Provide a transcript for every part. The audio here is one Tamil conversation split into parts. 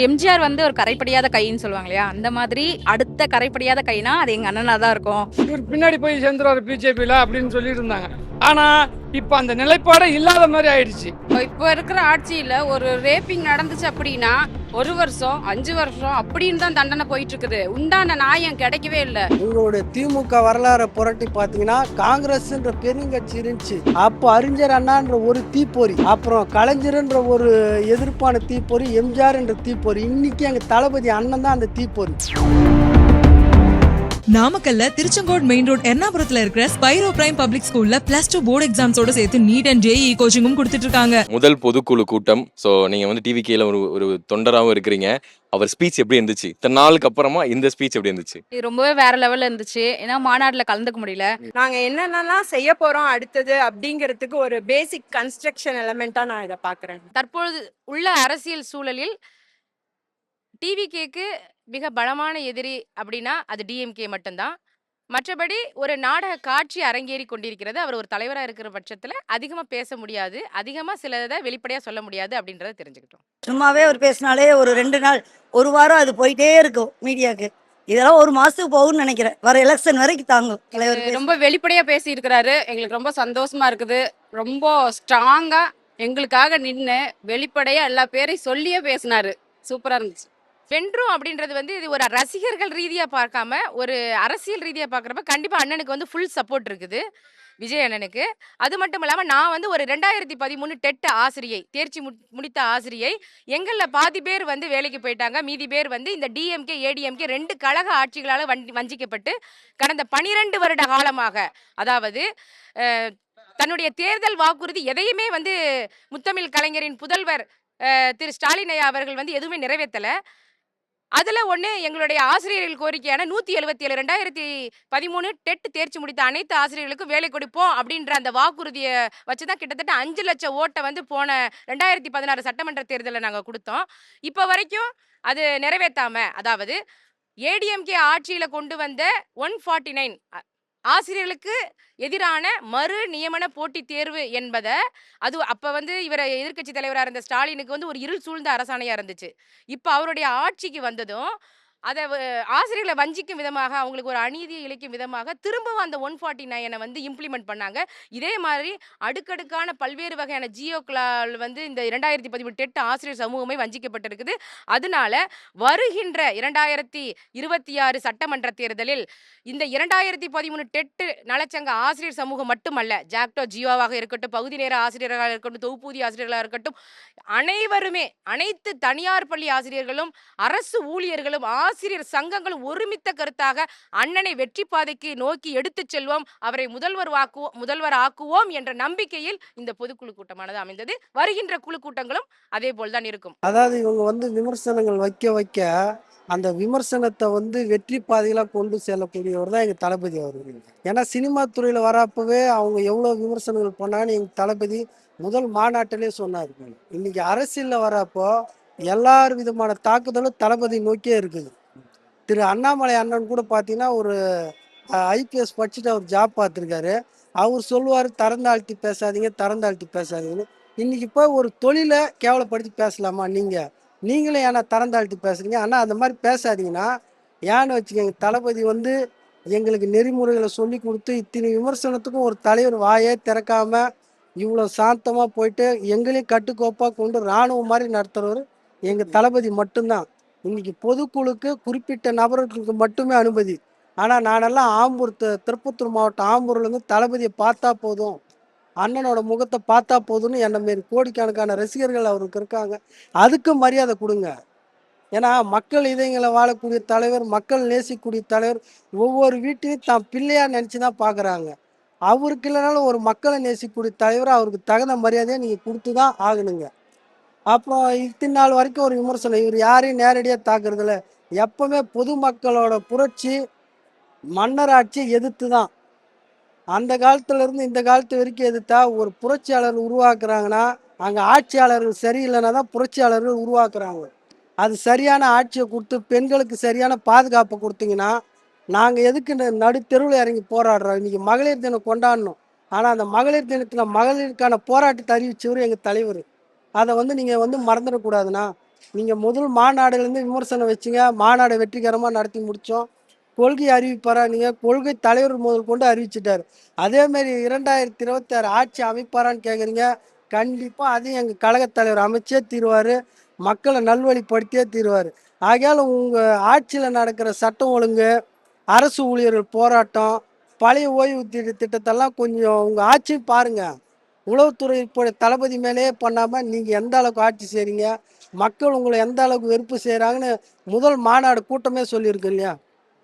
எம்ஜிஆர் வந்து ஒரு கரைப்படியாத கைன்னு சொல்லுவாங்க இல்லையா? அந்த மாதிரி அடுத்த கரைப்படியாத கைனா அது எங்க அண்ணனா தான் இருக்கும். இவர் பின்னாடி போய் சேர்ந்துருவாரு பிஜேபியில அப்படின்னு சொல்லிட்டு இருந்தாங்க ஆனால் இப்போ அந்த நிலைப்பாடே இல்லாத மாதிரி ஆயிடுச்சு. இப்போ இருக்கிற ஆட்சியில் ஒரு ரேப்பிங் நடந்துச்சு அப்படின்னா ஒரு வருஷம் அஞ்சு வருஷம் அப்படின்னு தான் தண்டனை போயிட்டு இருக்குது உண்டான நியாயம் கிடைக்கவே இல்லை. உங்களுடைய திமுக வரலாறை புரட்டி பார்த்தீங்கன்னா காங்கிரஸ்ன்ற பெருங்கட்சி இருந்துச்சு. அப்போ அறிஞர் அண்ணான்ற ஒரு தீப்பொறி அப்புறம் கலைஞர்ன்ற ஒரு எதிர்ப்பான தீப்பொறி எம்ஜிஆர் என்ற தீப்பொறி இன்னைக்கு எங்க தளபதி அண்ணன் தான் அந்த தீப்பொறி. நாமக்கல்ல திருச்செங்கோடு மெயின் ரோட் எர்ணாபுரத்துல இருக்கிற ஸ்பைரோ பிரைம் பப்ளிக் ஸ்கூல்ல பிளஸ் டூ போர்டு எக்ஸாம்ஸோட சேர்த்து நீட் அண்ட் ஜேஇ கோச்சிங்கும் கொடுத்துட்டு இருக்காங்க முதல் பொதுக்குழு கூட்டம். ஸோ நீங்கள் வந்து டிவிகேல ஒரு ஒரு தொண்டராகவும் இருக்கிறீங்க. அவர் ஸ்பீச் எப்படி இருந்துச்சு? இத்தனை நாளுக்கு அப்புறமா இந்த ஸ்பீச் எப்படி இருந்துச்சு? இது ரொம்பவே வேற லெவல்ல இருந்துச்சு. ஏன்னா மாநாட்டில் கலந்துக்க முடியல. நாங்க என்னென்னலாம் செய்ய போறோம் அடுத்தது அப்படிங்கிறதுக்கு ஒரு பேசிக் கன்ஸ்ட்ரக்ஷன் எலமெண்டா நான் இதை பாக்குறேன். தற்பொழுது உள்ள அரசியல் சூழலில் டிவிகேக்கு மிக பலமான எதிரி அப்படின்னா அது டிஎம்கே மட்டும்தான். மற்றபடி ஒரு நாடக காட்சி அரங்கேறி கொண்டிருக்கிறது அவர் ஒரு தலைவராக இருக்கிற பட்சத்தில் அதிகமாக பேச முடியாது. அதிகமாக சிலதை வெளிப்படையாக சொல்ல முடியாது அப்படின்றத தெரிஞ்சுக்கிட்டோம். சும்மாவே அவர் பேசினாலே ஒரு ரெண்டு நாள் ஒரு வாரம் அது போயிட்டே இருக்கும் மீடியாக்கு இதெல்லாம் ஒரு மாசத்துக்கு போகும்னு நினைக்கிறேன். வர எலெக்ஷன் வரைக்கும் தாங்கும். தலைவர். ரொம்ப வெளிப்படையா பேசி இருக்கிறாரு எங்களுக்கு ரொம்ப சந்தோஷமா இருக்குது. ரொம்ப ஸ்ட்ராங்கா எங்களுக்காக நின்று வெளிப்படையா எல்லா பேரையும் சொல்லியே பேசினாரு. சூப்பரா இருந்துச்சு. வென்றும் அப்படின்றது வந்து இது ஒரு ரசிகர்கள் ரீதியாக பார்க்காம ஒரு அரசியல் ரீதியாக பார்க்குறப்ப கண்டிப்பாக அண்ணனுக்கு வந்து ஃபுல் சப்போர்ட் இருக்குது. விஜய் அண்ணனுக்கு. அது மட்டும் இல்லாமல் நான் வந்து ஒரு ரெண்டாயிரத்தி பதிமூணு டெட் ஆசிரியை தேர்ச்சி மு- முடித்த ஆசிரியை. எங்களில் பாதி பேர் வந்து வேலைக்கு போயிட்டாங்க. மீதி பேர் வந்து இந்த டிஎம்கே ஏடிஎம்கே ரெண்டு கழக ஆட்சிகளால் வண்டி வஞ்சிக்கப்பட்டு கடந்த பனிரெண்டு வருட காலமாக. அதாவது தன்னுடைய தேர்தல் வாக்குறுதி எதையுமே வந்து முத்தமிழ் கலைஞரின் புதல்வர் திரு ஸ்டாலின் ஐயா அவர்கள் வந்து எதுவுமே நிறைவேற்றலை அதில் ஒன்று எங்களுடைய ஆசிரியர்கள் கோரிக்கையான நூற்றி எழுபத்தி ஏழு ரெண்டாயிரத்தி பதிமூணு டெட் தேர்ச்சி முடித்த அனைத்து ஆசிரியர்களுக்கும் வேலை கொடுப்போம் அப்படின்ற அந்த வாக்குறுதியை வச்சு தான் கிட்டத்தட்ட அஞ்சு லட்சம் ஓட்டை வந்து போன ரெண்டாயிரத்தி பதினாறு சட்டமன்ற தேர்தலில் நாங்கள் கொடுத்தோம். இப்போ வரைக்கும் அது நிறைவேற்றாமல் அதாவது ஏடிஎம்கே ஆட்சியில் கொண்டு வந்த ஒன் ஃபார்ட்டி நைன் ஆசிரியர்களுக்கு எதிரான மறு நியமன போட்டித் தேர்வு என்பதை அது அப்ப வந்து இவரை எதிர்க்கட்சி தலைவராக இருந்த ஸ்டாலினுக்கு வந்து ஒரு இருள் சூழ்ந்த அரசாணையாக இருந்துச்சு. இப்போ அவருடைய ஆட்சிக்கு வந்ததும் அதை ஆசிரியர்களை வஞ்சிக்கும் விதமாக அவங்களுக்கு ஒரு அநீதியை இழைக்கும் விதமாக திரும்பவும் அந்த ஒன் ஃபார்ட்டி நைனை வந்து இம்ப்ளிமெண்ட் பண்ணாங்க. இதே மாதிரி அடுக்கடுக்கான பல்வேறு வகையான ஜியோக்களால் வந்து இந்த இரண்டாயிரத்தி பதிமூணு டெட் ஆசிரியர் சமூகமே வஞ்சிக்கப்பட்டிருக்குது. அதனால வருகின்ற இரண்டாயிரத்தி இருபத்தி ஆறு சட்டமன்ற தேர்தலில் இந்த இரண்டாயிரத்தி பதிமூணு டெட்டு நலச்சங்க ஆசிரியர் சமூகம் மட்டுமல்ல ஜாக்டோ ஜியோவாக இருக்கட்டும் பகுதி நேர ஆசிரியர்களாக இருக்கட்டும் தொகுப்பூதிய ஆசிரியர்களாக இருக்கட்டும் அனைவருமே அனைத்து தனியார் பள்ளி ஆசிரியர்களும் அரசு ஊழியர்களும் ஆசிரியர் சங்கங்களும் ஒருமித்த கருத்தாக அண்ணனை வெற்றி பாதைக்கு நோக்கி எடுத்துச் செல்வோம் அவரை முதல்வர் ஆக்குவோம் முதல்வர் ஆக்குவோம் என்ற நம்பிக்கையில் இந்த பொதுக்குழு கூட்டமானது அமைந்தது. வருகின்ற குழு கூட்டங்களும் அதே போல்தான் இருக்கும். அதாவது இவங்க வந்து விமர்சனங்கள் வைக்க வைக்க அந்த விமர்சனத்தை வந்து வெற்றி பாதைகளாக கொண்டு செல்லக்கூடியவர் தான் எங்கள் தளபதி அவர் ஏன்னா சினிமா துறையில் வரப்பவே அவங்க எவ்வளோ விமர்சனங்கள் பண்ணான்னு எங்கள் தளபதி முதல் மாநாட்டிலே சொன்னார். இன்னைக்கு அரசியலில் வரப்போ எல்லார் விதமான தாக்குதலும் தளபதி நோக்கியே இருக்குது. திரு அண்ணாமலை அண்ணன் கூட பார்த்தீங்கன்னா ஒரு ஐபிஎஸ் படிச்சுட்டு அவர் ஜாப் பார்த்துருக்காரு அவர் சொல்லுவார் தரந்தாழ்த்தி பேசாதீங்க தரந்தாழ்த்தி பேசாதீங்கன்னு. இன்னைக்கு போய் ஒரு தொழிலை கேவலப்படுத்தி பேசலாமா நீங்கள் நீங்களே ஏன்னா தரந்தாழ்த்தி பேசுறீங்க. ஆனால் அந்த மாதிரி பேசாதீங்கன்னா ஏன்னு வச்சுக்கோங்க தளபதி வந்து எங்களுக்கு நெறிமுறைகளை சொல்லி கொடுத்து இத்தனை விமர்சனத்துக்கும் ஒரு தலைவர் வாயே திறக்காம இவ்வளோ சாந்தமாக போயிட்டு எங்களையும் கட்டுக்கோப்பாக கொண்டு இராணுவம் மாதிரி நடத்துகிறவர் எங்கள் தளபதி மட்டும்தான். இன்னைக்கு பொதுக்குழுக்கு குறிப்பிட்ட நபர்களுக்கு மட்டுமே அனுமதி. ஆனால் நானெல்லாம் ஆம்பூர் திருப்பத்தூர் மாவட்டம் ஆம்பூர்லேருந்து தளபதியை பார்த்தா போதும். அண்ணனோட முகத்தை பார்த்தா போதும்னு என்ன மாரி கோடிக்கணக்கான ரசிகர்கள் அவருக்கு இருக்காங்க. அதுக்கு மரியாதை கொடுங்க. ஏன்னா மக்கள் இதயங்களை வாழக்கூடிய தலைவர் மக்கள் நேசிக்கக்கூடிய தலைவர் ஒவ்வொரு வீட்டையும் தான் பிள்ளையாக நினச்சி தான் பார்க்குறாங்க அவருக்கு இல்லைனாலும் ஒரு மக்களை நேசிக்கக்கூடிய தலைவர் அவருக்கு தகுந்த மரியாதையை நீங்கள் கொடுத்து தான் ஆகணுங்க. அப்புறம் இத்தனை நாள் வரைக்கும் ஒரு விமர்சனம். இவர் யாரையும் நேரடியாக தாக்குறதில்ல. எப்பவுமே பொதுமக்களோட புரட்சி மன்னராட்சியை எதிர்த்து தான் அந்த காலத்துல இருந்து இந்த காலத்து வரைக்கும் எதிர்த்தா ஒரு புரட்சியாளர் உருவாக்குறாங்கன்னா அங்கே ஆட்சியாளர்கள் சரியில்லைன்னா தான் புரட்சியாளர்கள் உருவாக்குறாங்க. அது சரியான ஆட்சியை கொடுத்து பெண்களுக்கு சரியான பாதுகாப்பை கொடுத்தீங்கன்னா நாங்கள் எதுக்கு இந்த நடுத்தெருவில் இறங்கி போராடுறோம். இன்றைக்கி மகளிர் தினம் கொண்டாடணும். ஆனால் அந்த மகளிர் தினத்தில் மகளிருக்கான போராட்டத்தை அறிவிச்சவர் எங்கள் தலைவர். அதை வந்து நீங்கள் வந்து மறந்துடக்கூடாதுண்ணா நீங்கள் முதல் மாநாடுலேருந்து விமர்சனம் வச்சுங்க. மாநாடு வெற்றிகரமாக நடத்தி முடித்தோம் கொள்கை அறிவிப்பாரா நீங்கள் கொள்கை தலைவர் முதல் கொண்டு அறிவிச்சிட்டார். அதேமாரி இரண்டாயிரத்தி இருபத்தி ஆறு ஆட்சி அமைப்பாரான்னு கேட்குறீங்க கண்டிப்பாக அதையும் எங்கள் கழகத் தலைவர் அமைச்சே தீர்வார். மக்களை நல்வழிப்படுத்தியே தீர்வார். ஆகையால் உங்கள் ஆட்சியில் நடக்கிற சட்டம் ஒழுங்கு அரசு ஊழியர்கள் போராட்டம் பழைய ஓய்வு திட்ட திட்டத்தெல்லாம் கொஞ்சம் உங்கள் ஆட்சி பாருங்கள் உளவுத்துறை இப்போ தளபதி மேலேயே பண்ணாமல் நீங்கள் எந்த அளவுக்கு ஆட்சி செய்கிறீங்க மக்கள் உங்களை எந்த அளவுக்கு வெறுப்பு செய்கிறாங்கன்னு முதல் மாநாடு கூட்டமே சொல்லியிருக்கு இல்லையா?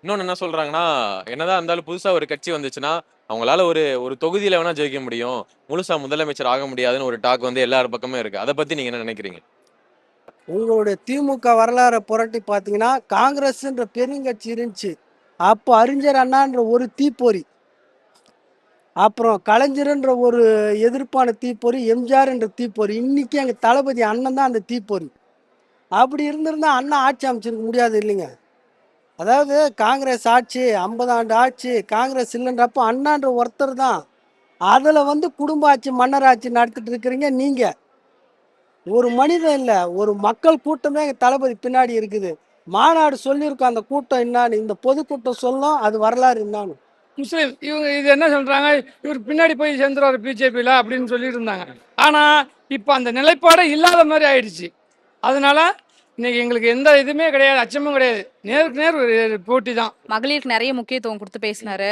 இன்னொன்று என்ன சொல்றாங்கன்னா என்னதான் இருந்தாலும் புதுசா ஒரு கட்சி வந்துச்சுன்னா அவங்களால ஒரு ஒரு தொகுதியில வேணா ஜெயிக்க முடியும். முழுசா முதலமைச்சர் ஆக முடியாதுன்னு ஒரு டாக் வந்து எல்லார் பக்கமும் இருக்கு. அதை பத்தி நீங்க என்ன நினைக்கிறீங்க? உங்களுடைய திமுக வரலாறை புரட்டி பார்த்தீங்கன்னா காங்கிரஸ்ன்ற பெருங்கட்சி இருந்துச்சு. அப்போ அறிஞர் அண்ணான்ற ஒரு தீப்பொறி. அப்புறம் கலைஞர்ன்ற ஒரு எதிர்ப்பான தீப்பொறி எம்ஜிஆர் என்ற தீப்பொறி. இன்னைக்கு எங்கள் தளபதி அண்ணன் தான் அந்த தீப்பொறி. அப்படி இருந்திருந்தா அண்ணன் ஆட்சி அமைச்சிருக்க முடியாது இல்லைங்க. அதாவது காங்கிரஸ் ஆட்சி ஐம்பது ஆண்டு ஆட்சி காங்கிரஸ் இல்லைன்றப்போ அண்ணான்ற ஒருத்தர் தான். அதில் வந்து குடும்ப ஆட்சி மன்னர் ஆட்சி நடத்திட்டு இருக்கிறீங்க நீங்கள் ஒரு மனிதன் இல்லை ஒரு மக்கள் கூட்டமே எங்கள் தளபதி பின்னாடி இருக்குது. மாநாடு சொல்லியிருக்கோம் அந்த கூட்டம் என்னான்னு. இந்த பொதுக்கூட்டம் சொல்லும் அது வரலாறு என்னான்னு. முஸ்லீம் இவங்க இது என்ன சொல்றாங்க? இவர் பின்னாடி போய் சேர்ந்துருவாரு பிஜேபியில் அப்படின்னு சொல்லிட்டு இருந்தாங்க. ஆனால் இப்போ அந்த நிலைப்பாடே இல்லாத மாதிரி ஆயிடுச்சு. அதனால இன்னைக்கு எங்களுக்கு எந்த இதுவுமே கிடையாது அச்சமும் கிடையாது. நேருக்கு நேர் ஒரு போட்டி தான் மகளிருக்கு நிறைய முக்கியத்துவம் கொடுத்து பேசினாரு.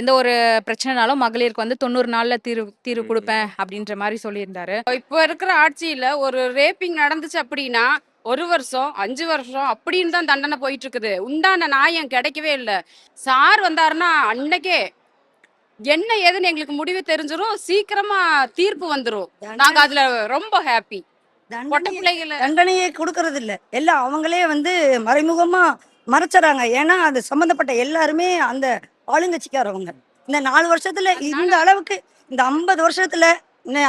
எந்த ஒரு பிரச்சனைனாலும் மகளிருக்கு வந்து தொண்ணூறு நாள்ல தீர்வு தீர்வு கொடுப்பேன் அப்படின்ற மாதிரி சொல்லியிருந்தாரு. இப்போ இருக்கிற ஆட்சியில ஒரு ரேப்பிங் நடந்துச்சு அப்படின்னா ஒரு வருஷம் அஞ்சு வருஷம் அப்படின்னு தான் தண்டனை போயிட்டு இருக்குது உண்டான நியாயம் கிடைக்கவே இல்லை. சார் வந்தாருன்னா அன்னைக்கே என்ன ஏதுன்னு எங்களுக்கு முடிவு தெரிஞ்சிரும். சீக்கிரமா தீர்ப்பு வந்துரும். நாங்க அதுல ரொம்ப ஹாப்பி தண்டனையே கொடுக்கறது இல்ல. எல்லாம் அவங்களே வந்து மறைமுகமா மறைச்சறாங்க. ஏன்னா அது சம்பந்தப்பட்ட எல்லாருமே அந்த ஆளுங்கட்சிக்காரவங்க. இந்த நாலு வருஷத்துல இந்த அளவுக்கு இந்த ஐம்பது வருஷத்துல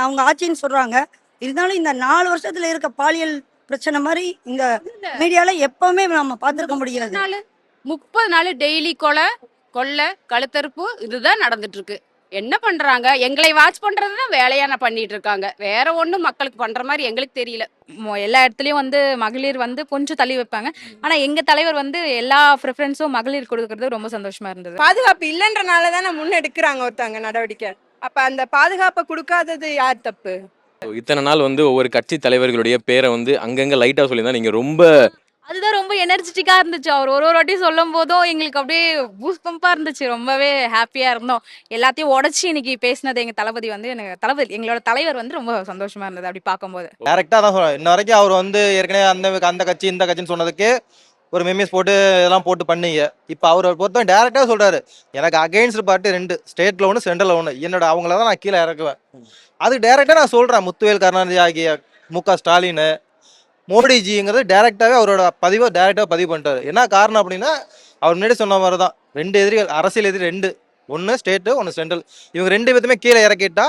அவங்க ஆட்சின்னு சொல்றாங்க. இருந்தாலும் இந்த நாலு வருஷத்துல இருக்க பாலியல் பிரச்சனை மாதிரி இந்த மீடியால எப்பவுமே நம்ம பார்த்திருக்க முடியாது. முப்பது நாள் டெய்லி கொலை கொள்ளை கழுத்தறுப்பு இதுதான் நடந்துட்டு இருக்கு என்ன பண்றாங்க? எங்களை வாட்ச் பண்றது தான் வேலையான பண்ணிட்டு இருக்காங்க வேற ஒண்ணும் மக்களுக்கு பண்ற மாதிரி எங்களுக்கு தெரியல. மொ- எல்லா இடத்துலயும் வந்து மகளிர் வந்து கொஞ்சம் தள்ளி வைப்பாங்க. ஆனா எங்க தலைவர் வந்து எல்லா ப்ரிஃபரன்ஸும் மகளிர் கொடுக்கறது ரொம்ப சந்தோஷமா இருந்தது. பாதுகாப்பு இல்லைன்றனால தானே முன்னெடுக்கிறாங்க ஒருத்தவங்க நடவடிக்கை. அப்ப அந்த பாதுகாப்பை கொடுக்காதது யார் தப்பு? இத்தனை நாள் வந்து ஒவ்வொரு கட்சி தலைவர்களுடைய பேரை வந்து அங்கங்க லைட்டா சொல்லியிருந்தா நீங்க ரொம்ப அதுதான் ரொம்ப எனர்ஜெட்டிக்கா இருந்துச்சு. அவர் ஒரு ஒரு வாட்டி சொல்லும் போதும் எங்களுக்கு அப்படியே பூஸ் பம்பா இருந்துச்சு. ரொம்பவே ஹாப்பியா இருந்தோம். எல்லாத்தையும் உடச்சி இன்னைக்கு பேசினது எங்க தளபதி வந்து எனக்கு தளபதி எங்களோட தலைவர் வந்து ரொம்ப சந்தோஷமா இருந்தது அப்படி பார்க்கும்போது. டேரெக்டாக தான் சொல்கிறேன் இன்ன வரைக்கும் அவர் வந்து ஏற்கனவே அந்த அந்த கட்சி இந்த கட்சின்னு சொன்னதுக்கு ஒரு மெமீஸ் போட்டு இதெல்லாம் போட்டு பண்ணீங்க. இப்போ அவர் பொறுத்தவரை டேரெக்டாக சொல்கிறாரு எனக்கு அகைன்ஸ்ட் பார்ட்டி ரெண்டு ஸ்டேட்டில் ஒன்று சென்ட்ரலில் ஒன்று என்னோட அவங்கள தான் நான் கீழே இறக்குவேன். அது டேரெக்டாக நான் சொல்கிறேன் முத்துவேல் கருணாநிதி ஆகிய மு க ஸ்டாலின். மோடிஜிங்கிறது டேரெக்டாகவே அவரோட பதிவை டேரெக்டாக பதிவு பண்ணிட்டாரு. என்ன காரணம் அப்படின்னா அவர் முன்னாடி சொன்ன மாதிரி தான் ரெண்டு எதிரிகள் அரசியல் எதிரி ரெண்டு. ஒன்று ஸ்டேட்டு ஒன்று சென்ட்ரல் இவங்க ரெண்டு பேத்துமே கீழே இறக்கிட்டா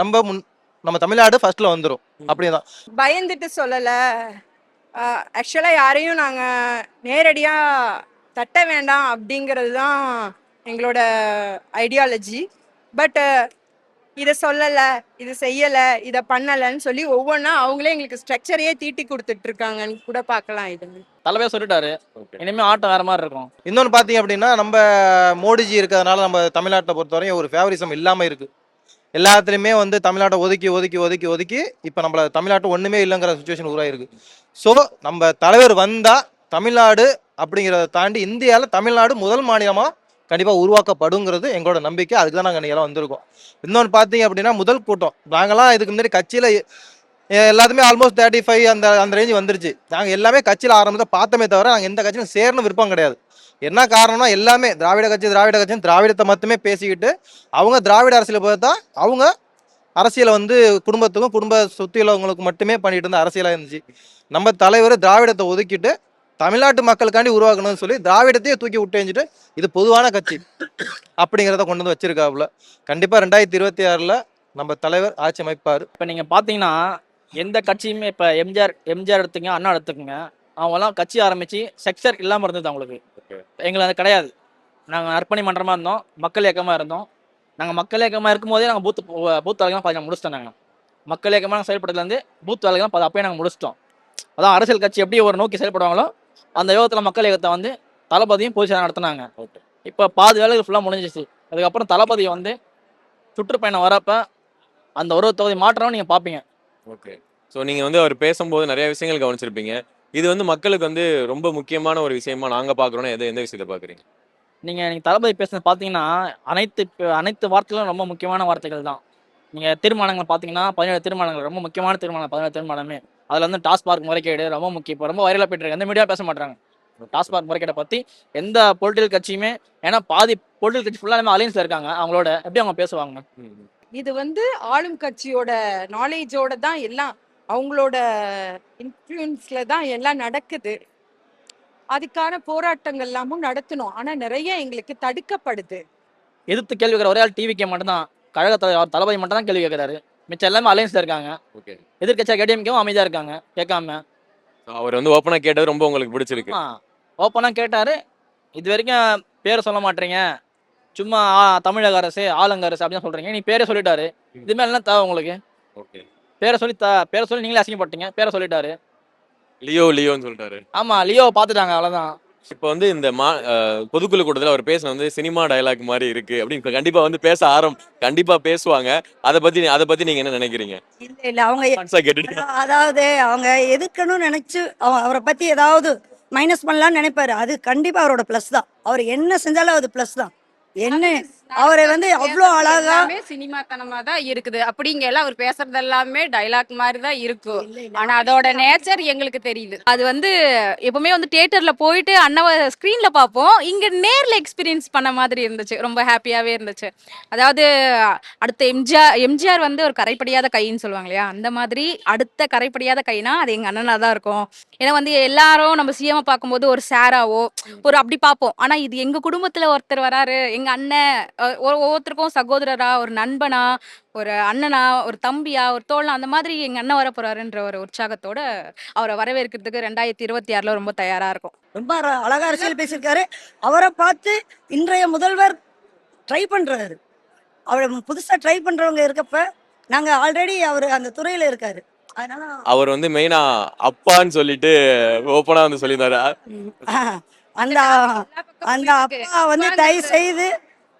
நம்ம முன் நம்ம தமிழ்நாடு ஃபர்ஸ்ட்ல வந்துடும் அப்படிதான். பயந்துட்டு சொல்லல. ஆக்சுவலா யாரையும் நாங்க நேரடியா தட்ட வேண்டாம் அப்படிங்கிறது தான் எங்களோட ஐடியாலஜி பட் இதை சொல்லல இது செய்யல இதை பண்ணலன்னு சொல்லி ஒவ்வொன்றா அவங்களே எங்களுக்கு ஸ்ட்ரக்சரையே தீட்டி கொடுத்துட்டு இருக்காங்கன்னு கூட பார்க்கலாம் இது. தலைமையா சொல்லிட்டாரு. இனிமே ஆட்டம் வேற மாதிரி இருக்கும். இன்னொன்று பார்த்தீங்க அப்படின்னா நம்ம மோடிஜி இருக்கிறதுனால நம்ம தமிழ்நாட்டை பொறுத்தவரையும் ஒரு ஃபேவரிசம் இல்லாமல் இருக்கு. எல்லாத்துலேயுமே வந்து தமிழ்நாட்டை ஒதுக்கி ஒதுக்கி ஒதுக்கி ஒதுக்கி இப்போ நம்மள தமிழ்நாட்டு ஒன்றுமே இல்லைங்கிற சுச்சுவேஷன் உருவாயிருக்கு. ஸோ நம்ம தலைவர் வந்தால் தமிழ்நாடு அப்படிங்கிறத தாண்டி இந்தியாவில் தமிழ்நாடு முதல் மாநிலமாக கண்டிப்பாக உருவாக்கப்படுங்கிறது எங்களோட நம்பிக்கை. அதுக்கு தான் நாங்கள் எல்லாம் வந்திருக்கோம். இன்னொன்று பார்த்தீங்க அப்படின்னா முதல் கூட்டம். நாங்களாம் இதுக்கு முன்னாடி கட்சியில் எல்லாத்துமே ஆல்மோஸ்ட் தேர்ட்டி ஃபைவ் அந்த அந்த ரேஞ்சு வந்துருச்சு. நாங்கள் எல்லாமே கட்சியில் ஆரம்பித்த பார்த்தோமே தவிர நாங்கள் எந்த கட்சியிலும் சேரணும் விருப்பம் கிடையாது. என்ன காரணம்னா எல்லாமே திராவிட கட்சி திராவிட கட்சின்னு திராவிடத்தை மட்டுமே பேசிக்கிட்டு அவங்க திராவிட அரசியலை பார்த்தா அவங்க அரசியலை வந்து குடும்பத்துக்கும் குடும்ப சுற்றியுள்ளவங்களுக்கு மட்டுமே பண்ணிட்டு இருந்த அரசியலாக இருந்துச்சு. நம்ம தலைவர் திராவிடத்தை ஒதுக்கிட்டு தமிழ்நாட்டு மக்களுக்காண்டி உருவாக்கணும்னு சொல்லி திராவிடத்தையே தூக்கி விட்டேஞ்சிட்டு இது பொதுவான கட்சி அப்படிங்கிறத கொண்டு வந்து வச்சிருக்காப்புல. கண்டிப்பாக ரெண்டாயிரத்தி இருபத்தி ஆறில் நம்ம தலைவர் ஆட்சி அமைப்பார். இப்போ நீங்கள் பார்த்தீங்கன்னா எந்த கட்சியுமே இப்ப எம்ஜிஆர் எம்ஜிஆர் எடுத்துங்க அண்ணா எடுத்துக்கங்க. அவங்கெல்லாம் கட்சி ஆரம்பிச்சு செக்ஷர் இல்லாம இருந்தது அவங்களுக்கு. எங்களுக்கு அது கிடையாது. நாங்க நற்பணி மன்றமா இருந்தோம் மக்கள் இயக்கமா இருந்தோம். நாங்க மக்கள் இயக்கமா இருக்கும்போதே நாங்க பூத் பூத் வேலைகள்லாம் பாதி முடிச்சிட்டோம் நாங்க. மக்கள் இயக்கமா நாங்க செயல்பட்டதுல இருந்து பூத் வேலைகள்லாம் பாதி அப்பயே நாங்க முடிச்சிட்டோம். அதான் அரசியல் கட்சி எப்படி ஒரு நோக்கி செயல்படுவாங்களோ அந்த யோகத்தில் மக்கள் இயக்கத்தை வந்து தளபதியும் பொதுச்செயலாளர் நடத்தினாங்க. இப்போ பாதி வேலைகள் ஃபுல்லாக முடிஞ்சிச்சு அதுக்கப்புறம் தளபதி வந்து சுற்றுப்பயணம் வரப்ப அந்த ஒரு தொகுதி மாற்றம் நீங்கள் பார்ப்பீங்க ஓகே. ஸோ நீங்க வந்து அவர் பேசும்போது நிறைய விஷயங்கள் கவனிச்சிருப்பீங்க. இது வந்து மக்களுக்கு வந்து ரொம்ப முக்கியமான ஒரு விஷயமா நாங்க பாக்குறோம்னா எது எந்த விஷயத்த பாக்குறீங்க நீங்கள் நீங்கள் தளபதி பேசுனது பார்த்தீங்கன்னா அனைத்து அனைத்து வார்த்தைகளும் ரொம்ப முக்கியமான வார்த்தைகள் தான். நீங்கள் தீர்மானங்கள் பார்த்தீங்கன்னா பதினேழு தீர்மானங்கள் ரொம்ப முக்கியமான தீர்மானம் பதினேழு தீர்மானமே அதில் வந்து டாஸ்மார்க் முறைகேடு ரொம்ப முக்கியம். இப்போ ரொம்ப வைரலாக போயிட்டு இருக்கு. எந்த மீடியா பேச மாட்டாங்க டாஸ்மார்க் முறைகேடை பற்றி எந்த பொலிட்டிக்கல் கட்சியுமே ஏன்னா பாதி பொலிட்டிக்கல் கட்சி ஃபுல்லாக அலையன்ஸில் இருக்காங்க. அவங்களோட எப்படி அவங்க பேசுவாங்க? இது வந்து ஆளும் கட்சியோட நாலேஜோட தான் எல்லாம் அவங்களோட இன்ஃப்ளூயன்ஸ்ல தான் எல்லாம் நடக்குது. அதுக்கான போராட்டங்கள் எல்லாமும் நடத்தணும். ஆனா நிறைய எங்களுக்கு தடுக்கப்படுது. எதிர்த்து கேள்வி கேட்குற ஒரே ஆள் டிவிக்கே மட்டும்தான். கழக தலைவர் தளபதி மட்டும் தான் கேள்வி கேட்குறாரு. மிச்சம் எல்லாமே அலையன்ஸில் இருக்காங்க. ஓகே எதிர்கட்சியாக கேடிஎம்கேவும் அமைதியாக இருக்காங்க. கேட்காம. அவர் வந்து ஓப்பனா கேட்டது ரொம்ப உங்களுக்கு பிடிச்சிருக்கு. ஓப்பனாக கேட்டார். இது வரைக்கும் பேரை சொல்ல மாட்டீங்க. சும்மா ஆ, தமிழக அரசு ஆளுங்க அரசு அப்படின்னு சொல்றீங்க. நீ பேரை சொல்லிட்டாரு. இது மேல என்ன தேவை உங்களுக்கு? ஓகே. பேரை சொல்லி த பேரை சொல்லி நீங்களே அசிங்கப்பட்டீங்க. பேரை சொல்லிட்டாரு. லியோ லியோன்னு சொல்லிட்டாரு. ஆமா லியோவை பார்த்துட்டாங்க அவ்வளோதான் இப்போ வந்து இந்த மா பொதுக்குழு கூட்டத்தில் அவர் பேசின வந்து சினிமா டயலாக் மாதிரி இருக்கு அப்படின்னு கண்டிப்பா வந்து பேச ஆரம் கண்டிப்பா பேசுவாங்க. அதை பத்தி அதை பத்தி நீங்க என்ன நினைக்கிறீங்க? இல்ல இல்ல அவங்க அதாவது அவங்க எதிர்க்கணும்னு நினைச்சு அவ- அவரை பத்தி ஏதாவது மைனஸ் பண்ணலாம்னு நினைப்பாரு. அது கண்டிப்பா அவரோட ப்ளஸ் தான். அவர் என்ன செஞ்சாலும் அது ப்ளஸ் தான். என்ன அவரை வந்து அவ்வளோ அழகா சினிமாத்தனமா தான் இருக்குது. அப்படிங்கல அவர் பேசுறது எல்லாமே டைலாக் மாதிரி தான் இருக்கும் ஆனா அதோட நேச்சர் எங்களுக்கு தெரியுது. அது வந்து எப்பவுமே வந்து தியேட்டர்ல போயிட்டு அண்ணாவை ஸ்க்ரீன்ல பார்ப்போம். இங்க நேர்ல எக்ஸ்பீரியன்ஸ் பண்ண மாதிரி இருந்துச்சு. ரொம்ப ஹாப்பியாவே இருந்துச்சு. அதாவது அடுத்த எம்ஜிஆர் எம்ஜிஆர் வந்து ஒரு கரைப்படியாத கைன்னு சொல்லுவாங்க இல்லையா? அந்த மாதிரி அடுத்த கரைப்படியாத கைனா அது எங்க அண்ணனா தான் இருக்கும். ஏன்னா வந்து எல்லாரும் நம்ம சிஎம் பார்க்கும்போது ஒரு சாராவோ ஒரு அப்படி பார்ப்போம். ஆனா இது எங்க குடும்பத்துல ஒருத்தர் வராரு எங்க அண்ணன் ஒவ்வொருத்தருக்கும் சகோதரரா ஒரு நண்பனா ஒரு அண்ணனா ஒரு தம்பியா ஒரு தோழனா அந்த மாதிரி எங்க அண்ணன் வர போறாருன்ற ஒரு உற்சாகத்தோட அவரை வரவேற்கிறதுக்கு ரெண்டாயிரத்தி இருபத்தி ஆறுல ரொம்ப தயாரா இருக்கும். ரொம்ப அழகா அரசியல் பேசியிருக்காரு. அவரை பார்த்து இன்றைய முதல்வர் ட்ரை பண்றாரு. அவரை புதுசா ட்ரை பண்றவங்க இருக்கப்ப நாங்க ஆல்ரெடி அவர் அந்த துறையில இருக்காரு. அதனால அவர் வந்து மெயினா அப்பான்னு சொல்லிட்டு ஓப்பனா வந்து சொல்லியிருந்தாரு. அந்த அந்த அப்பா வந்து தயவு செய்து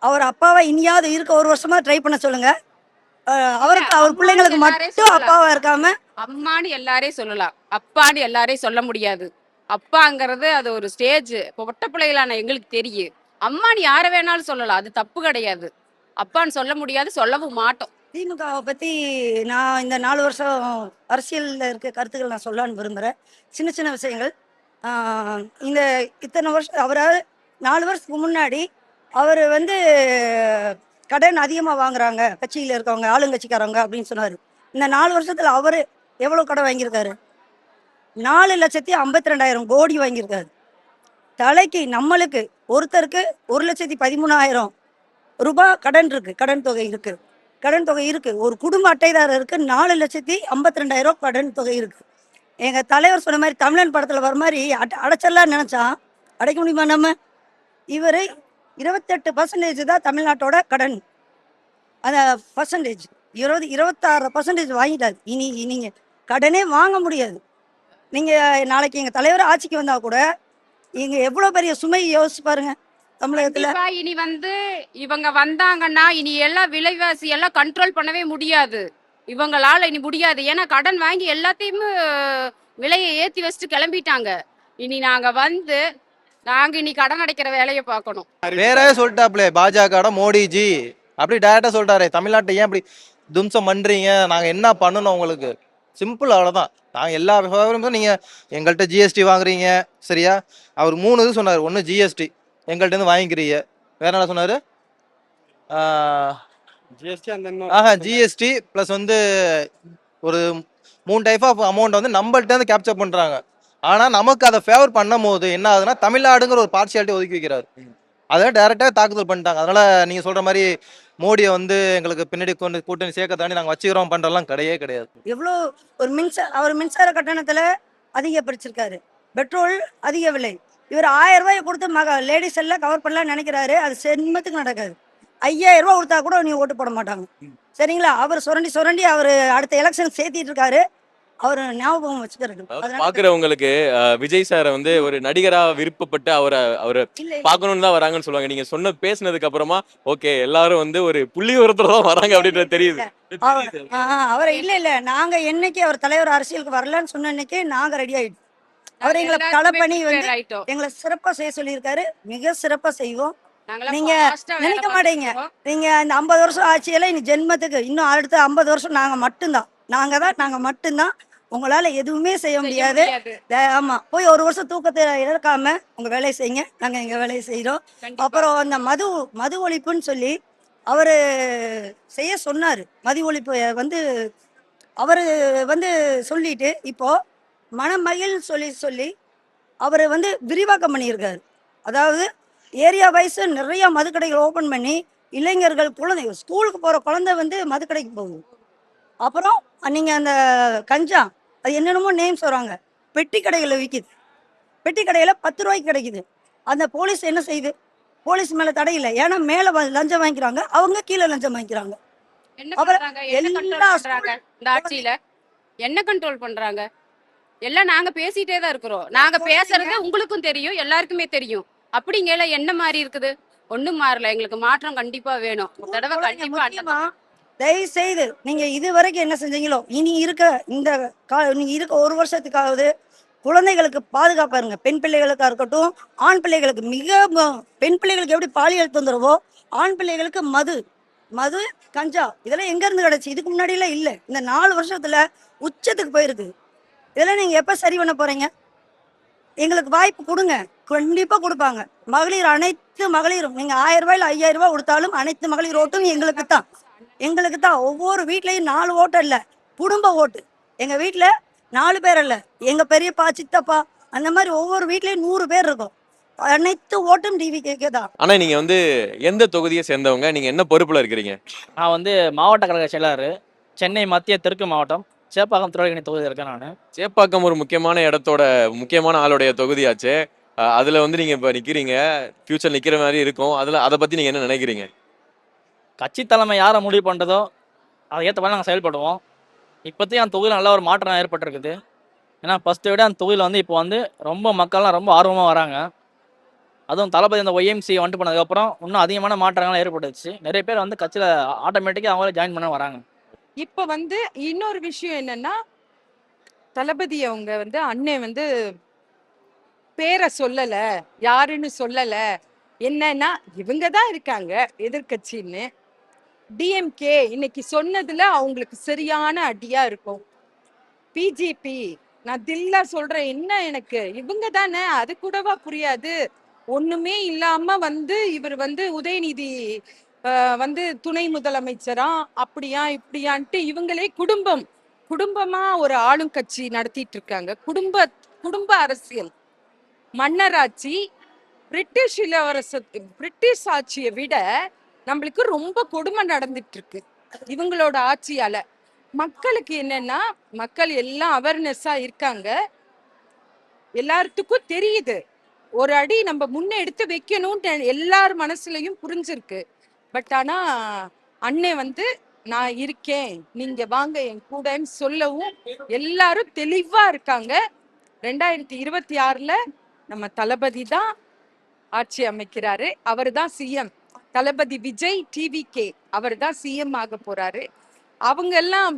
அவர் அப்பாவை இனியாவது இருக்க ஒரு வருஷமா ட்ரை பண்ண சொல்லுங்க. அவருக்கு அவர் பிள்ளைங்களுக்கு மட்டும் அப்பாவா இருக்காம? அம்மான்னு எல்லாரையும் சொல்லலாம். அப்பான்னு எல்லாரையும் சொல்ல முடியாது. அப்பாங்கிறது அது ஒரு ஸ்டேஜ் இப்போ ஒட்ட பிள்ளைகளான எங்களுக்கு தெரியும். அம்மான்னு யாரை வேணாலும் சொல்லலாம். அது தப்பு கிடையாது. அப்பான்னு சொல்ல முடியாது சொல்லவும் மாட்டோம். திமுகவை பத்தி நான் இந்த நாலு வருஷம் அரசியல்ல இருக்க கருத்துக்கள் நான் சொல்லலான்னு விரும்புறேன். சின்ன சின்ன விஷயங்கள். இந்த இத்தனை வருஷம் அவரால் நாலு வருஷத்துக்கு முன்னாடி அவர் வந்து கடன் அதிகமாக வாங்குறாங்க கட்சியில் இருக்கவங்க ஆளுங்கட்சிக்காரவங்க அப்படின்னு சொன்னார். இந்த நாலு வருஷத்தில் அவர் எவ்வளோ கடன் வாங்கியிருக்காரு? நாலு லட்சத்தி ஐம்பத்தி ரெண்டாயிரம் கோடி வாங்கியிருக்காரு. தலைக்கு நம்மளுக்கு ஒருத்தருக்கு ஒரு லட்சத்தி பதிமூணாயிரம் ரூபாய் கடன் இருக்கு கடன் தொகை இருக்கு. கடன் தொகை இருக்கு. ஒரு குடும்ப அட்டைதாரருக்கு நாலு லட்சத்தி ஐம்பத்தி ரெண்டாயிரம் கடன் தொகை இருக்கு. எங்க தலைவர் சொன்ன மாதிரி தமிழன் படத்துல வர மாதிரி அட அடைச்சிடலாம் நினைச்சா அடைக்க முடியுமா நம்ம? இவர் இருபத்தெட்டு பர்சன்டேஜ் தான் தமிழ்நாட்டோட கடன். அந்த பர்சன்டேஜ் இருபது இருபத்தாறு பர்சன்டேஜ் வாங்கிட்டாரு. இனி இனிங்க கடனே வாங்க முடியாது. நீங்கள் நாளைக்கு எங்கள் தலைவர் ஆட்சிக்கு வந்தால் கூட இங்கே எவ்வளோ பெரிய சுமை யோசிச்சு பாருங்க தமிழகத்துல. இனி வந்து இவங்க வந்தாங்கன்னா இனி எல்லாம் விலைவாசி எல்லாம் கண்ட்ரோல் பண்ணவே முடியாது. இவங்களால இனி முடியாது. ஏன்னா கடன் வாங்கி எல்லாத்தையும் விலையை ஏற்றி வச்சுட்டு கிளம்பிட்டாங்க. இனி நாங்கள் வந்து நாங்க இனி கடன் அடைக்கிற வேலையை பார்க்கணும். வேறவே சொல்லிட்டாப்ல பாஜக மோடிஜி. அப்படி டைரக்டா சொல்லிட்டாரு தமிழ்நாட்டை ஏன் இப்படி தும்சம் பண்றீங்க? நாங்க என்ன பண்ணணும் உங்களுக்கு? சிம்பிள் அவ்வளவுதான். நாங்க எல்லா விவகாரமும் நீங்க எங்கள்கிட்ட ஜிஎஸ்டி வாங்குறீங்க சரியா? அவர் மூணு இது சொன்னார். ஒன்று ஜிஎஸ்டி எங்கள்கிட்ட இருந்து வாங்கிக்கிறீங்க. வேற என்ன சொன்னாரு? ஆஹா ஜிஎஸ்டி ப்ளஸ் வந்து ஒரு மூணு டைப் ஆஃப் அமௌண்ட் வந்து நம்மள்ட்ட இருந்து கேப்சர் பண்றாங்க. ஆனா நமக்கு அதை ஃபேவர் பண்ணும் போது என்ன ஆகுதுன்னா தமிழ்நாடுங்கிற ஒரு பார்சியாலிட்டி ஒதுக்கி வைக்கிறாரு. அதை டைரக்டாக தாக்குதல் பண்ணிட்டாங்க. அதனால நீங்க சொல்ற மாதிரி மோடியை வந்து எங்களுக்கு பின்னாடி கொண்டு கூட்டணி சேர்க்க தாண்டி நாங்கள் வச்சுக்கிறோம் பண்றதெல்லாம் கிடையவே கிடையாது. எவ்வளோ ஒரு மின்சார அவர் மின்சார கட்டணத்துல அதிகப்படுத்திருக்காரு பெட்ரோல் அதிக விலை இவர் ஆயிரம் ரூபாய் கொடுத்து மக லேடிஸ் எல்லாம் கவர் பண்ணலாம்னு நினைக்கிறாரு. அது சென்மத்துக்கு நடக்காது. ஐயாயிரம் ரூபாய் கொடுத்தா கூட நீ ஓட்டு போட மாட்டாங்க. சரிங்களா? அவர் சுரண்டி சுரண்டி அவர் அடுத்த எலெக்ஷன் சேர்த்திட்டு இருக்காரு. அவர் ஞாபகம் வச்சுக்கிறது பாக்குறவங்களுக்கு விஜய் சாரை வந்து ஒரு நடிகரா விருப்பப்பட்டு அவரை அவரை இல்ல பார்க்கணும்னு தான் வராங்கன்னு சொல்லுவாங்க. நீங்க சொன்ன பேசுனதுக்கு அப்புறமா ஓகே எல்லாரும் வந்து ஒரு புள்ளி உரத்துல தான் வராங்க அப்படின்றது தெரியுது. அவர் இல்ல இல்ல. நாங்க என்னைக்கு அவர் தலைவர் அரசியலுக்கு வரலன்னு சொன்ன அன்னைக்கே நாங்க ரெடி ஆயிட்டோம். அவர் எங்களை தலை பண்ணி வந்து ஆயிட்டோம். எங்களை சிறப்பா செய்ய சொல்லியிருக்காரு. மிக சிறப்பா செய்வோம். நீங்க நினைக்க மாட்டீங்க. நீங்க இந்த ஐம்பது வருஷம் ஆட்சியில இனி ஜென்மத்துக்கு இன்னும் அடுத்த ஐம்பது வருஷம் நாங்க மட்டும்தான். நாங்க தான் நாங்க மட்டும்தான். உங்களால எதுவுமே செய்ய முடியாது. ஆமா. போய் ஒரு வருஷம் தூக்கத்தை இழக்காம உங்க வேலையை செய்யுங்க. நாங்க எங்க வேலையை செய்யறோம். அப்புறம் அந்த மது மது ஒழிப்புன்னு சொல்லி அவரு செய்ய சொன்னாரு. மது ஒழிப்பு வந்து அவரு வந்து சொல்லிட்டு இப்போ மனமகிழ் சொல்லி சொல்லி அவர் வந்து விரிவாக்கம் பண்ணியிருக்காரு. அதாவது ஏரியா வைஸ் நிறைய மதுக்கடைகள் ஓப்பன் பண்ணி இளைஞர்கள் குழந்தைகள் ஸ்கூலுக்கு போகிற குழந்தை வந்து மதுக்கடைக்கு போகுது. அப்புறம் நீங்கள் அந்த கஞ்சா அது என்னென்னமோ நேம்ஸ் வராங்க. பெட்டி கடைகளில் விற்கிது பெட்டி கடையில் பத்து ரூபாய்க்கு கிடைக்குது. அந்த போலீஸ் என்ன செய்யுது? போலீஸ் மேலே தடை இல்லை. ஏன்னா மேலே லஞ்சம் வாங்கிக்கிறாங்க. அவங்க கீழே லஞ்சம் வாங்கிக்கிறாங்க. என்ன கண்ட்ரோல் பண்றாங்க? இந்த ஆட்சியில என்ன கண்ட்ரோல் பண்றாங்க? எல்லாம் நாங்க பேசிட்டே தான் இருக்கிறோம். நாங்க பேசுறது உங்களுக்கும் தெரியும் எல்லாருக்குமே தெரியும். அப்படிங்கல என்ன மாதிரி இருக்குது? ஒண்ணும் மாறல. எங்களுக்கு மாற்றம் கண்டிப்பா வேணும். தடவை கண்டிப்பா தயவு செய்து நீங்க இது வரைக்கும் என்ன செஞ்சீங்களோ இனி இருக்க இந்த கா நீங்க இருக்க ஒரு வருஷத்துக்காவது குழந்தைகளுக்கு பாதுகாப்பா இருங்க. பெண் பிள்ளைகளுக்கா இருக்கட்டும் ஆண் பிள்ளைகளுக்கு மிக பெண் பிள்ளைகளுக்கு எப்படி பாலியல் தொந்தரவோ ஆண் பிள்ளைகளுக்கு மது மது கஞ்சா இதெல்லாம் எங்க இருந்து கிடைச்சு? இதுக்கு முன்னாடி எல்லாம் இல்லை. இந்த நாலு வருஷத்துல உச்சத்துக்கு போயிருக்கு. இதெல்லாம் நீங்க எப்ப சரி பண்ண போறீங்க? எங்களுக்கு வாய்ப்பு கொடுங்க. கண்டிப்பா கொடுப்பாங்க. மகளிர் அனைத்து மகளிரும் நீங்க ஆயிரம் ரூபாயில ஐயாயிரம் ரூபாய் கொடுத்தாலும் அனைத்து மகளிர் ஓட்டும் எங்களுக்கு தான் எங்களுக்கு தான். ஒவ்வொரு வீட்லயும் நாலு ஓட்டு இல்ல. குடும்ப ஓட்டு. எங்க வீட்ல நாலு பேர் இல்ல. எங்க பெரியப்பா சித்தப்பா அந்த மாதிரி ஒவ்வொரு வீட்லயும் நூறு பேர் இருக்கும். அனைத்து ஓட்டும் டிவி கேக்கே தான். ஆனா நீங்க வந்து எந்த தொகுதியை சேர்ந்தவங்க? நீங்க என்ன பொறுப்புல இருக்கிறீங்க? நான் வந்து மாவட்ட கழக செயலாளர் சென்னை மத்திய தெற்கு மாவட்டம் சேப்பாக்கம் திருவள்ளிக்கணி தொகுதியில் இருக்கேன் நான். சேப்பாக்கம் ஒரு முக்கியமான இடத்தோட முக்கியமான ஆளுடைய தொகுதியாச்சே. அதுல வந்து நீங்க இப்ப நிக்கிறீங்க. ஃபியூச்சர் நிக்கிற மாதிரி இருக்கும். அதுல அதை பத்தி நீங்க என்ன நினைக்கிறீங்க? கட்சி தலைமை யாரை முடிவு பண்ணுறதோ அதை ஏற்ற மாதிரி நாங்கள் செயல்படுவோம். இப்போதையும் அந்த தொகுதியில் நல்ல ஒரு மாற்றம் ஏற்பட்டிருக்குது. ஏன்னா ஃபஸ்ட்டை விட அந்த தொகுதியில் வந்து இப்போ வந்து ரொம்ப மக்கள்லாம் ரொம்ப ஆர்வமாக வராங்க. அதுவும் தளபதி அந்த ஒய்எம்சி வந்துட்டு போனதுக்கப்புறம் இன்னும் அதிகமான மாற்றங்கள்லாம் ஏற்பட்டுச்சு. நிறைய பேர் வந்து கட்சியில் ஆட்டோமேட்டிக்காக அவங்களே ஜாயின் பண்ண வராங்க. இப்போ வந்து இன்னொரு விஷயம் என்னன்னா தளபதி அவங்க வந்து அண்ணன் வந்து பேரை சொல்லலை யாருன்னு சொல்லலை. என்னன்னா இவங்க தான் இருக்காங்க எதிர்க்கட்சின்னு. டிஎம்கே இன்னைக்கு சொன்னதுல அவங்களுக்கு சரியான அடியா இருக்கும். பிஜிபி நான் தில்லா சொல்றேன் என்ன எனக்கு? இவங்க தானே அது கூடவா புரியாது. ஒண்ணுமே இல்லாம வந்து இவர் வந்து உதயநிதி வந்து துணை முதலமைச்சரா? அப்படியா இப்படியான்ட்டு இவங்களே குடும்பம். குடும்பமா ஒரு ஆளும் கட்சி நடத்திட்டு இருக்காங்க. குடும்ப குடும்ப அரசியல். மன்னராட்சி பிரிட்டிஷ் இளவரச பிரிட்டிஷ் ஆட்சியை விட நம்மளுக்கு ரொம்ப கொடுமை நடந்துட்டு இருக்கு இவங்களோட ஆட்சியால. மக்களுக்கு என்னன்னா மக்கள் எல்லாம் அவேர்னஸா இருக்காங்க. எல்லாத்துக்கும் தெரியுது. ஒரு அடி நம்ம முன்ன எடுத்து வைக்கணும்னு எல்லார் மனசுலயும் புரிஞ்சிருக்கு. பட் ஆனா அண்ணன் வந்து நான் இருக்கேன். நீங்க வாங்க என் கூடன்னு சொல்லவும் எல்லாரும் தெளிவா இருக்காங்க. ரெண்டாயிரத்தி இருபத்தி ஆறுல நம்ம தளபதி தான் ஆட்சி அமைக்கிறாரு. அவர் தான் சிஎம் தளபதி விஜய் டிவிகே அவர் தான் சிஎம் ஆக போறாரு. அவங்க எல்லாம்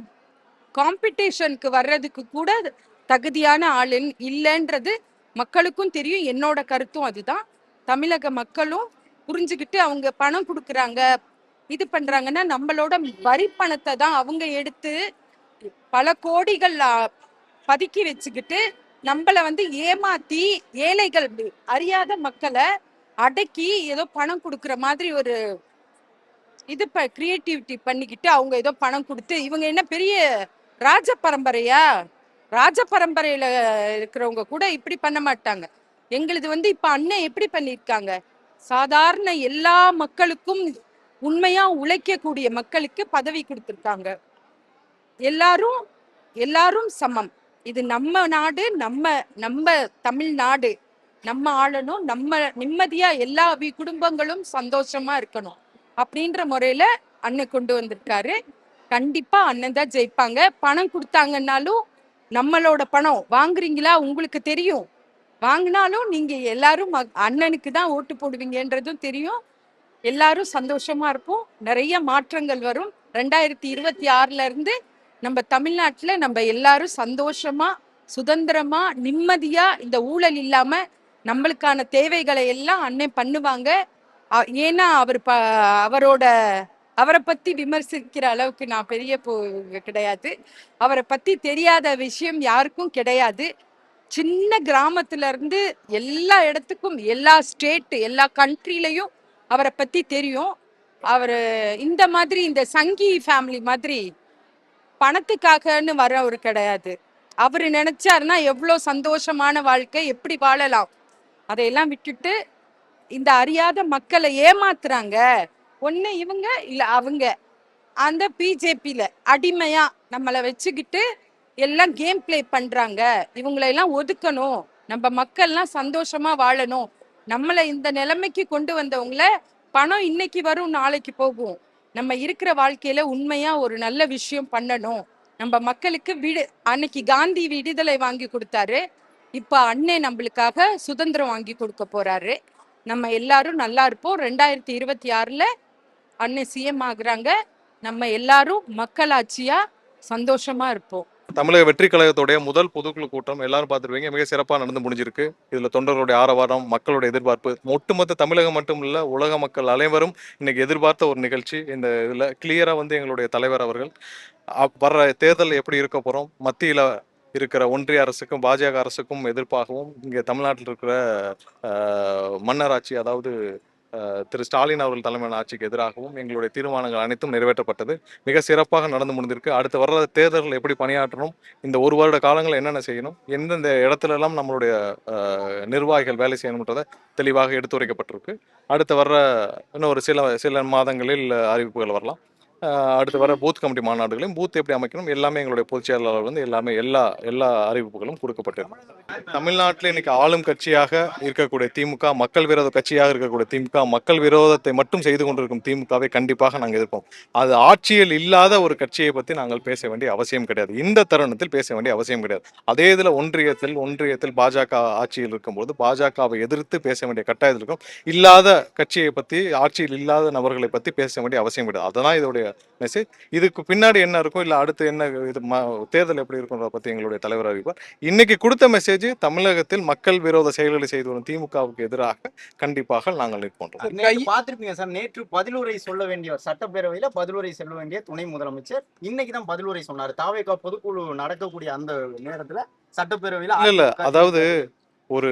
காம்படிஷனுக்கு வர்றதுக்கு கூட தகுதியான ஆள் இல்லைன்றது மக்களுக்கும் தெரியும். என்னோட கருத்தும் அதுதான். தமிழக மக்களும் புரிஞ்சுக்கிட்டு அவங்க பணம் கொடுக்குறாங்க இது பண்றாங்கன்னா நம்மளோட வரி பணத்தை தான் அவங்க எடுத்து பல கோடிகள் பதுக்கி வச்சுக்கிட்டு நம்மளை வந்து ஏமாத்தி ஏழைகள் அறியாத மக்களை அடக்கி ஏதோ பணம் கொடுக்குற மாதிரி ஒரு இது கிரியேட்டிவிட்டி பண்ணிக்கிட்டு அவங்க ஏதோ பணம் கொடுத்து இவங்க என்ன பெரிய ராஜ பரம்பரையா? ராஜ பரம்பரையில இருக்கிறவங்க கூட இப்படி பண்ண மாட்டாங்க. எங்களுது வந்து இப்ப அண்ணன் எப்படி பண்ணியிருக்காங்க சாதாரண எல்லா மக்களுக்கும் உண்மையா உழைக்கக்கூடிய மக்களுக்கு பதவி கொடுத்துருக்காங்க. எல்லாரும் எல்லாரும் சமம். இது நம்ம நாடு நம்ம நம்ம தமிழ்நாடு. நம்ம ஆளணும் நம்ம நிம்மதியா எல்லா வி- குடும்பங்களும் சந்தோஷமா இருக்கணும் அப்படின்ற முறையில அண்ணன் கொண்டு வந்திருக்காரு. கண்டிப்பா அண்ணன் தான் ஜெயிப்பாங்க. பணம் கொடுத்தாங்கன்னாலும் நம்மளோட பணம் வாங்குறீங்களா? உங்களுக்கு தெரியும். வாங்கினாலும் நீங்க எல்லாரும் ம- அண்ணனுக்கு தான் ஓட்டு போடுவீங்கன்றதும் தெரியும். எல்லாரும் சந்தோஷமா இருப்போம். நிறைய மாற்றங்கள் வரும். ரெண்டாயிரத்தி இருபத்தி ஆறுல இருந்து நம்ம தமிழ்நாட்டுல நம்ம எல்லாரும் சந்தோஷமா சுதந்திரமா நிம்மதியா இந்த ஊழல் இல்லாம நம்மளுக்கான தேவைகளை எல்லாம் அண்ணன் பண்ணுவாங்க. ஏன்னா அவர் ப அவரோட அவரை பத்தி விமர்சிக்கிற அளவுக்கு நான் பெரிய போ கிடையாது. அவரை பத்தி தெரியாத விஷயம் யாருக்கும் கிடையாது. சின்ன கிராமத்துல இருந்து எல்லா இடத்துக்கும் எல்லா ஸ்டேட் எல்லா கண்ட்ரிலையும் அவரை பத்தி தெரியும். அவர் இந்த மாதிரி இந்த சங்கி ஃபேமிலி மாதிரி பணத்துக்காகன்னு வரவர் கிடையாது. அவர் நினைச்சாருன்னா எவ்வளோ சந்தோஷமான வாழ்க்கை எப்படி வாழலாம்? அதையெல்லாம் விட்டுட்டு இந்த அறியாத மக்களை ஏமாத்துறாங்க. ஒண்ணு இவங்க இல்ல அவங்க. அந்த பிஜேபியில அடிமையா நம்மளை வச்சுக்கிட்டு எல்லாம் கேம் ப்ளே பண்றாங்க. இவங்களை எல்லாம் ஒதுக்கணும். நம்ம மக்கள்லாம் சந்தோஷமா வாழணும். நம்மளை இந்த நிலைமைக்கு கொண்டு வந்தவங்கள பணம் இன்னைக்கு வரும் நாளைக்கு போகும். நம்ம இருக்கிற வாழ்க்கையில உண்மையா ஒரு நல்ல விஷயம் பண்ணணும். நம்ம மக்களுக்கு விடு அன்னைக்கு காந்தி விடுதலை வாங்கி கொடுத்தாரு. இப்ப அண்ணே நம்மளுக்காக சுதந்திரம் வாங்கி கொடுக்க போறாரு. நம்ம எல்லாரும் நல்லா இருப்போம். ரெண்டாயிரத்தி இருபத்தி ஆறுல அண்ணே சிஎம் ஆகுறாங்க. நம்ம எல்லாரும் மக்களாட்சியா சந்தோஷமா இருப்போம். தமிழக வெற்றி கழகத்துடைய முதல் பொதுக்குழு கூட்டம் எல்லாரும் பார்த்துருவீங்க மிக சிறப்பாக நடந்து முடிஞ்சிருக்கு. இதில் தொண்டர்களுடைய ஆரவாரம் மக்களுடைய எதிர்பார்ப்பு ஒட்டுமொத்த தமிழகம் மட்டும் இல்லை உலக மக்கள் அனைவரும் இன்னைக்கு எதிர்பார்த்த ஒரு நிகழ்ச்சி. இந்த இதில் கிளியராக வந்து எங்களுடைய தலைவர் அவர்கள் வர்ற தேர்தல் எப்படி இருக்க போகிறோம் மத்தியில் இருக்கிற ஒன்றிய அரசுக்கும் பாஜக அரசுக்கும் எதிர்ப்பாகவும் இங்கே தமிழ்நாட்டில் இருக்கிற மன்னராட்சி அதாவது திரு ஸ்டாலின் அவர்கள் தலைமையிலான ஆட்சிக்கு எதிராகவும் எங்களுடைய தீர்மானங்கள் அனைத்தும் நிறைவேற்றப்பட்டது. மிக சிறப்பாக நடந்து முடிந்திருக்கு. அடுத்து வர்ற தேர்தல்கள் எப்படி பணியாற்றணும் இந்த ஒரு வருட காலங்கள் என்னென்ன செய்யணும் எந்தெந்த இடத்துல எல்லாம் நம்மளுடைய நிர்வாகிகள் வேலை செய்யணுன்றதை தெளிவாக எடுத்துரைக்கப்பட்டிருக்கு. அடுத்து வர்ற இன்னும் ஒரு சில சில மாதங்களில் அறிவிப்புகள் வரலாம். அடுத்து வர பூத் கமிட்டி மாநாடுகளையும் பூத் எப்படி அமைக்கணும் எல்லாமே எங்களுடைய பொதுச் செயலாளர் வந்து எல்லாமே எல்லா எல்லா அறிவிப்புகளும் கொடுக்கப்பட்டது. தமிழ்நாட்டில் இன்னைக்கு ஆளும் கட்சியாக இருக்கக்கூடிய திமுக மக்கள் விரோத கட்சியாக இருக்கக்கூடிய திமுக மக்கள் விரோதத்தை மட்டும் செய்து கொண்டிருக்கும் திமுகவை கண்டிப்பாக நாங்கள் எதிர்ப்போம். அது ஆட்சியில் இல்லாத ஒரு கட்சியை பற்றி நாங்கள் பேச வேண்டிய அவசியம் கிடையாது. இந்த தருணத்தில் பேச வேண்டிய அவசியம் கிடையாது. அதே இதில் ஒன்றியத்தில் ஒன்றியத்தில் பாஜக ஆட்சியில் இருக்கும்போது பாஜகவை எதிர்த்து பேச வேண்டிய கட்டாயத்தில் இருக்கும். இல்லாத கட்சியை பற்றி ஆட்சியில் இல்லாத நபர்களை பற்றி பேச வேண்டிய அவசியம் கிடையாது. அதுதான் இதோடைய மெசேஜ் இதுக்கு பின்னாடி என்ன இருக்கும் இல்லை அடுத்து என்ன இது தேர்தல் எப்படி இருக்கும்ன்றத பற்றி எங்களுடைய தலைவர் அறிவிப்பார். இன்னைக்கு கொடுத்த மெசேஜ் தமிழகத்தில் மக்கள் விரோத செயல்களை செய்து வரும் திமுகவுக்கு எதிராக கண்டிப்பாக நாங்கள் நிற்போம். பார்த்திருப்பீங்க சார் நேற்று பதிலுரை சொல்ல வேண்டியவர் சட்டப்பேரவையில பதிலுரை சொல்ல வேண்டிய துணை முதலமைச்சர் இன்னைக்கு தான் பதிலுரை சொன்னாரு. தாவேகா பொதுக்குழு நடக்கக்கூடிய அந்த நேரத்துல சட்டப்பேரவையில இல்ல அதாவது ஒரு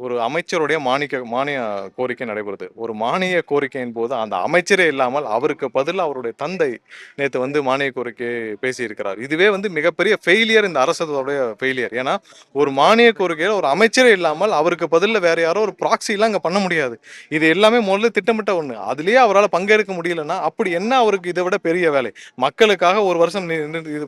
ஒரு அமைச்சருடைய மானிய மானிய கோரிக்கை நடைபெறுது. ஒரு மானிய கோரிக்கையின் போது அந்த அமைச்சரே இல்லாமல் அவருக்கு பதில் அவருடைய தந்தை நேற்று வந்து மானிய கோரிக்கை பேசியிருக்கிறார். இதுவே வந்து மிகப்பெரிய ஃபெயிலியர் இந்த அரசுடைய ஃபெயிலியர் ஏன்னா ஒரு மானிய கோரிக்கையில் ஒரு அமைச்சரே இல்லாமல் அவருக்கு பதிலில் வேற யாரோ ஒரு ப்ராக்சிலாம் அங்கே பண்ண முடியாது. இது எல்லாமே முதல்ல திட்டமிட்ட ஒன்று அதுலேயே அவரால் பங்கெடுக்க முடியலன்னா அப்படி என்ன அவருக்கு இதை விட பெரிய வேலை? மக்களுக்காக ஒரு வருஷம் இது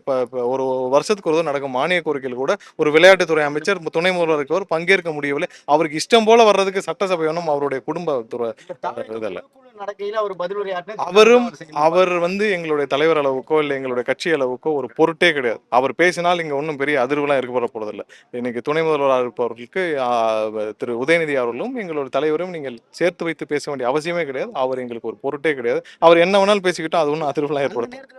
ஒரு வருஷத்துக்கு ஒரு நடக்கும் மானிய கோரிக்கையில் கூட ஒரு விளையாட்டுத்துறை அமைச்சர் துணை முதல்வருக்கு பங்கேற்க முடியவில்லை. அவருக்கு இஷ்டம் போல வர்றதுக்கு சட்டசபை வேணும் அவருடைய குடும்ப துறை தாவேகா இதல்ல பொதுக்குழு நடக்கையில அவர் பதிலுரை ஆற்றின அவரும் அவர் வந்து எங்களுடைய தலைவர் அளவுக்கோ இல்லை எங்களுடைய கட்சி அளவுக்கோ ஒரு பொருட்டே கிடையாது. அவர் பேசினால் இங்கே ஒன்றும் பெரிய அதிர்வுலாம் இருக்க போறதில்ல. இன்னைக்கு துணை முதல்வராக இருப்பவர்களுக்கு திரு உதயநிதி அவர்களும் எங்களுடைய தலைவரும் நீங்கள் சேர்த்து வைத்து பேச வேண்டிய அவசியமே கிடையாது. அவர் எங்களுக்கு ஒரு பொருட்டே கிடையாது. அவர் என்ன வேணாலும் பேசிக்கிட்டோம் அது ஒன்றும் அதிர்வுலாம் ஏற்படுத்தும்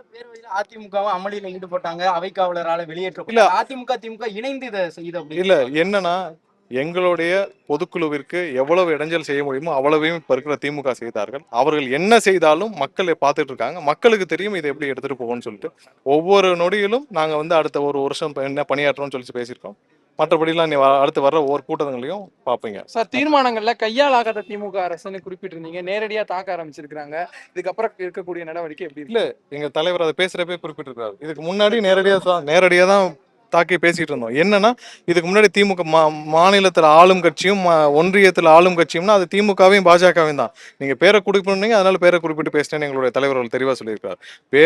அதிமுகவும் அமளியில ஈடுபட்டாங்க. அவைக்காவலரால இல்ல. வெளியேற்ற அதிமுக திமுக இணைந்து இதை செய்து இல்ல என்னன்னா எங்களுடைய பொதுக்குழுவிற்கு எவ்வளவு இடைஞ்சல் செய்ய முடியுமோ அவ்வளவையும் இப்ப இருக்கிற திமுக செய்தார்கள். அவர்கள் என்ன செய்தாலும் மக்களை பார்த்துட்டு இருக்காங்க. மக்களுக்கு தெரியும் இதை எப்படி எடுத்துட்டு போகணும்னு சொல்லிட்டு. ஒவ்வொரு நொடியிலும் நாங்க வந்து அடுத்த ஒரு வருஷம் என்ன பணியாற்றணும்னு சொல்லி பேசியிருக்கோம். மற்றபடிலாம் நீ அடுத்து வர்ற ஒவ்வொரு கூட்டங்களையும் பார்ப்பீங்க. சார் தீர்மானங்கள்ல கையால் ஆகாத திமுக அரசுன்னு குறிப்பிட்டிருந்தீங்க. நேரடியா தாக்க ஆரம்பிச்சிருக்காங்க இதுக்கப்புறம் இருக்கக்கூடிய நடவடிக்கை எப்படி? இல்ல எங்க தலைவர் அதை பேசுறப்பே குறிப்பிட்டிருக்காரு இதுக்கு முன்னாடி நேரடியா தான் நேரடியா தான் தாக்கி பேசிட்டு இருந்தோம். என்னன்னா இதுக்கு முன்னாடி திமுக மா மாநிலத்தில் ஆளும் கட்சியும் ஒன்றியத்தில் ஆளும் கட்சியும்னா அது திமுகவையும் பாஜகவையும் தான். நீங்க பேரை குறிப்பிட்டீங்க அதனால பேரை குறிப்பிட்டு பேசினேன்னு எங்களுடைய தலைவர் அவர்கள் தெளிவா சொல்லியிருக்காரு. பே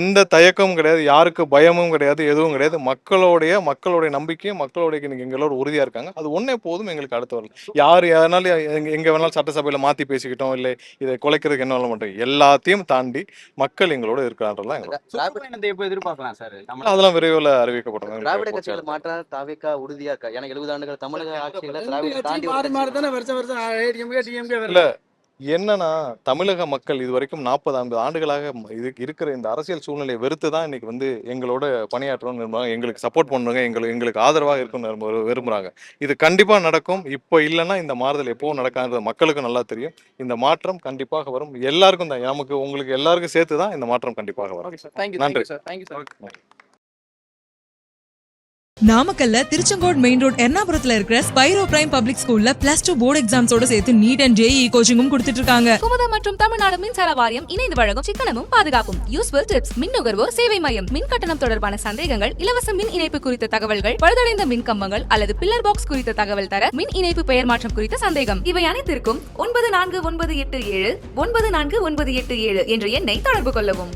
எந்த தயக்கமும் கிடையாது யாருக்கு பயமும் கிடையாது எதுவும் கிடையாது. மக்களுடைய மக்களுடைய நம்பிக்கையும் மக்களுடைய இன்னைக்கு எங்களோட உறுதியா இருக்காங்க. அது ஒன்னே போதும் எங்களுக்கு அடுத்து வரல. யார் யாருனாலும் எங்க வேணாலும் சட்டசபையில மாத்தி பேசிக்கிட்டோம் இல்லை இதை குலைக்கிறதுக்கு என்ன மட்டும் எல்லாத்தையும் தாண்டி மக்கள் எங்களோட இருக்கிறான்றலாம் சார்? அதெல்லாம் விரைவில் அறிவிக்கப்படும். திராவிட கட்சிகள் மாற்ற தாவேக்கா உறுதியா இருக்கா? ஏன்னா எழுபது ஆண்டுகள் தமிழக ஆட்சியில திராவிட தாண்டி மாறி மாறி தானே வருஷம் வருஷம் ஏடிஎம்கே டிஎம்கே இல்ல என்னன்னா தமிழக மக்கள் இது வரைக்கும் நாற்பது ஐம்பது ஆண்டுகளாக இது இருக்கிற இந்த அரசியல் சூழ்நிலையை வெறுத்து தான் இன்னைக்கு வந்து எங்களோட பணியாற்றணும்னு விரும்புறாங்க. எங்களுக்கு சப்போர்ட் பண்ணுறாங்க எங்களுக்கு எங்களுக்கு ஆதரவாக இருக்கணும்னு விரும்ப- விரும்புறாங்க. இது கண்டிப்பா நடக்கும். இப்போ இல்லைன்னா இந்த மாறுதல் எப்பவும் நடக்காது மக்களுக்கும் நல்லா தெரியும். இந்த மாற்றம் கண்டிப்பாக வரும். எல்லாருக்கும் தான் நமக்கு உங்களுக்கு எல்லாருக்கும் சேர்த்து தான் இந்த மாற்றம் கண்டிப்பாக வரும். நன்றி. சார் தேங்க்யூ சார் நாமக்கல்ல திருச்செங்கோடு மெயின் ரோட் எர்ணாபுரத்துல இருக்கிற ஸ்பைரோ பிரைம் பப்ளிக் ஸ்கூல்ல பிளஸ் டூ போர்டு எக்ஸாம்ஸோட சேர்த்து நீட் அண்ட் ஜேஇ கோச்சிங்கும் கொடுத்துட்டு இருக்காங்க. குமுதம் மற்றும் தமிழ்நாடு மின்சார வாரியம் இணைந்து வழங்கும் சிக்கனமும் பாதுகாப்பும். யூஸ்ஃபுல் டிப்ஸ் மின் நுகர்வோர் சேவை மையம். மின் கட்டணம் தொடர்பான சந்தேகங்கள் இலவச மின் இணைப்பு குறித்த தகவல்கள் பழுதடைந்த மின் கம்பங்கள் அல்லது பில்லர் பாக்ஸ் குறித்த தகவல் தர மின் இணைப்பு பெயர் மாற்றம் குறித்த சந்தேகம். இவை அனைத்திற்கும் ஒன்பது நான்கு ஒன்பது எட்டு ஏழு ஒன்பது நான்கு ஒன்பது எட்டு ஏழு என்ற எண்ணை தொடர்பு கொள்ளவும்.